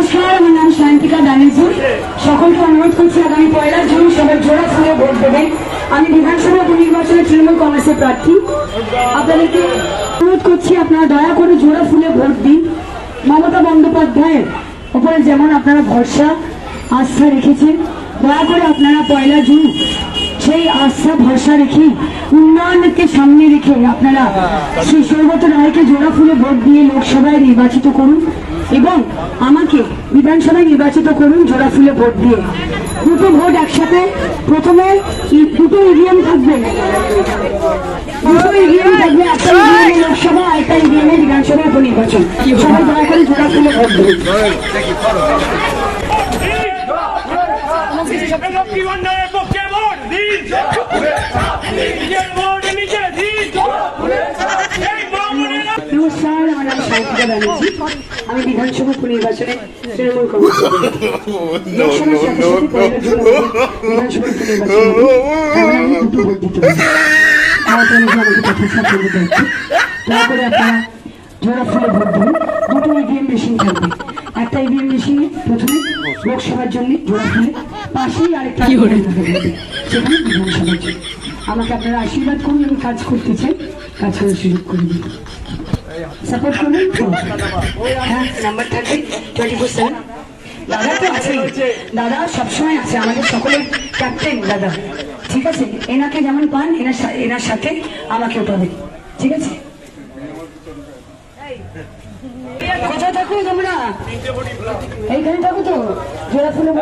নমস্কার, আমার নাম সায়ন্তিকা ব্যানার্জি। সকলকে অনুরোধ করছি আগামী পয়লা জুন সবাই জোড়া ফুলে ভোট দেবেন। আমি বিধানসভা উপনির্বাচনে তৃণমূল কংগ্রেসের প্রার্থী। আপনাদেরকে অনুরোধ করছি, আপনারা দয়া করে জোড়া ফুলে ভোট দিন। মমতা বন্দ্যোপাধ্যায়ের উপরে যেমন আপনারা ভরসা, আস্থা রেখেছেন, দয়া করে আপনারা পয়লা জুন সেই ভরসা রেখে, উন্নয়নকে সামনে রেখে আপনারা শ্রী সৌগত রায়কে জোড়া ফুলে ভোট দিয়ে লোকসভায় নির্বাচিত করুন এবং আমাকে বিধানসভায় নির্বাচিত করুন, জোড়া ফুলে ভোট দিয়ে। দুটো ভোট একসাথে, প্রথমে দুটো ইভিএম থাকবে। দুটো থাকবে, একটা ইভিএম লোকসভা, আর একটা ইভিএম বিধানসভা সবাই দয়া করে জোড়া ফুলে ভোট পক্ষে ভোট দিন নিজের ভোট নিজে দিন এই মামুনেরা নমস্কার আমার নাম সাহিত্যিকা ব্যানার্জি আমি বিধানসভা উপনির্বাচনে তৃণমূল। তারপরে আপনারা জোড়া ফুলে ভোট দিন। দুটো ইভিএম মেশিন থাকবে। একটা ইভিএম মেশিনে প্রথমে লোকসভার জন্য জোড়া ফুলে পাশেই আরেকটা সেখানে বিধানসভার জন্য। আমাকে আপনারা আশীর্বাদ করুন আমি কাজ করতে চাই। কাজ করার সুযোগ করে দিন। সাপোর্ট করবেন তো? হ্যাঁ নাম্বার থাকবে টোয়েন্টি ফোর সেভেন দাদা তো আছে দাদা সবসময় আছে আমাদের সকলের ক্যাপ্টেন দাদা ঠিক আছে এনাকে যেমন পান এনার এনার সাথে আমাকেও পাবেন ঠিক আছে কোথায় থাকো তোমরা এইখানে থাকো তো জোড়া ফুলে